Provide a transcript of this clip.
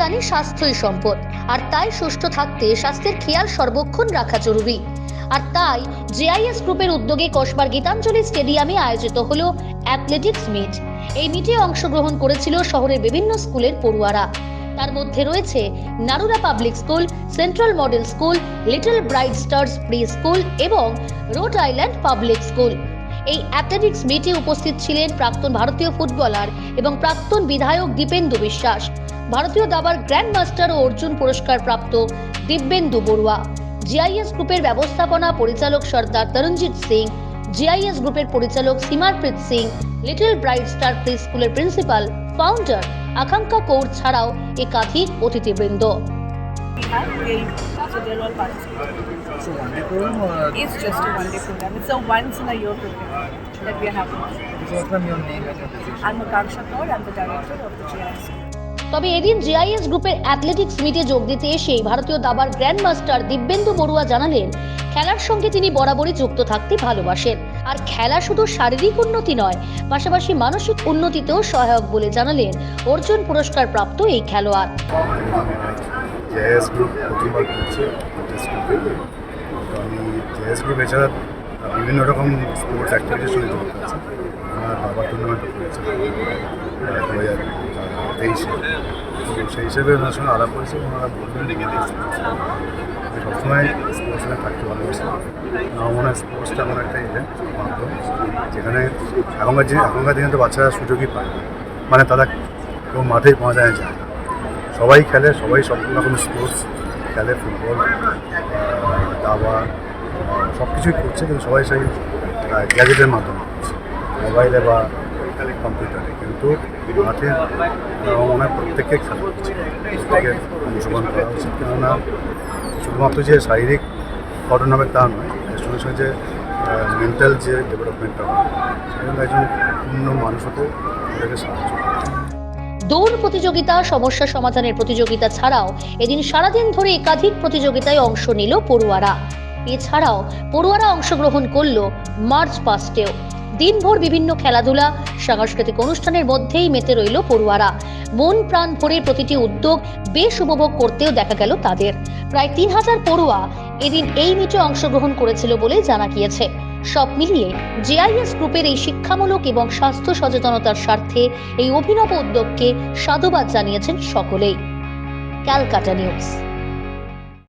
জানি স্বাস্থ্যই সম্পদ, আর তাই সুস্থ থাকতে স্বাস্থ্যের খেয়াল সর্বক্ষণ রাখা জরুরি। আর তাই জেআইএস গ্রুপের উদ্যোগে কসবার গীতাঞ্জলি স্টেডিয়ামে আয়োজিত হলো অ্যাথলেটিক্স মিট। এই মিটে অংশগ্রহণ করেছিল শহরের বিভিন্ন স্কুলের পড়ুয়ারা। তার মধ্যে রয়েছে Narula public school, central model school, little bright stars pre school এবং রোড আইল্যান্ড পাবলিক স্কুল। এই অ্যাথলেটিক্স মিটে উপস্থিত ছিলেন প্রাক্তন ভারতীয় ফুটবলার এবং প্রাক্তন বিধায়ক দীপেন্দু বিশ্বাস। ভারতীয় দাবার গ্র্যান্ডমাস্টার ও অর্জুন পুরস্কার প্রাপ্ত দিব্যেন্দু বড়ুয়া। জিআইএস গ্রুপের ব্যবস্থাপনা পরিচালক সর্দার তরঞ্জিৎ সিং জিআইএস গ্রুপের পরিচালক Simarpreet Singh little bright star pre স্কুলের প্রিন্সিপাল ফাউন্ডার আকাঙ্ক্ষা কৌর ছাড়াও একাধিক অতিথিবৃন্দ। তবে এদিন জিআইএস গ্রুপের অ্যাথলেটিক্স মিটে যোগ দিতে এসেই ভারতীয় দাবার গ্র্যান্ড মাস্টার দিব্যেন্দু বড়ুয়া জানালেন, খেলার সঙ্গে তিনি বরাবরই যুক্ত থাকতে ভালোবাসেন। আর খেলা শুধু শারীরিক উন্নতি নয়, পাশাপাশি মানসিক উন্নতিতেও সহায়ক বলে জানালেন অর্জুন পুরস্কার প্রাপ্ত এই খেলোয়াড়। এছাড়া বিভিন্ন রকম স্পোর্টস টুর্নামেন্টও করেছে তেইশে সেই হিসেবে ওনার সঙ্গে আলাপ করেছে ওনারা বললেন আমি সবসময় স্পোর্টস নিয়ে থাকতে ভালোবাসি। আমার মনে হয় স্পোর্টসটা এমন একটা ইয়ে মাধ্যম, যেখানে এখনকার যে এখনকার দিনে তো বাচ্চারা সুযোগই পায় না। মানে তারা কেউ মাঠেই পাওয়া যায় সবাই খেলে, সবাই সব রকম স্পোর্টস খেলে, ফুটবল দাবা সব কিছুই করছে, কিন্তু সবাই সেই গ্যাজেটের মাধ্যমে মোবাইলে বা কম্পিউটারে কিন্তু মাঠে হয় প্রত্যেককে খেলা করছে প্রত্যেকে অংশগ্রহণ করা উচিত কেননা, শুধুমাত্র যে শারীরিক গঠন হবে তা নয় সঙ্গে সঙ্গে যে মেন্টাল যে ডেভেলপমেন্টটা হয় সেজন্য একজন পূর্ণ মানুষ হতে তাদেরকে সাহায্য দৌড় প্রতিযোগিতা, সমস্যা সমাধানের প্রতিযোগিতা ছাড়াও এদিন সারাদিন ধরে একাধিক প্রতিযোগিতায় অংশ নিল পড়ুয়ারা। এছাড়াও পড়ুয়ারা অংশগ্রহণ করল মার্চ পাস্টেও। দিনভর বিভিন্ন খেলাধুলা, সাংস্কৃতিক অনুষ্ঠানের মধ্যেই মেতে রইল পড়ুয়ারা। মন প্রাণ ভরে প্রতিটি উদ্যোগ বেশ উপভোগ করতেও দেখা গেল তাদের। প্রায় তিন হাজার পড়ুয়া এদিন এই মিটে অংশগ্রহণ করেছিল বলে জানা গিয়েছে। সব মিলিয়ে জেআইএস গ্রুপের এই শিক্ষামূলক এবং স্বাস্থ্য সচেতনতার স্বার্থে এই অভিনব উদ্যোগকে সাধুবাদ জানিয়েছেন সকলেই। Calcutta news.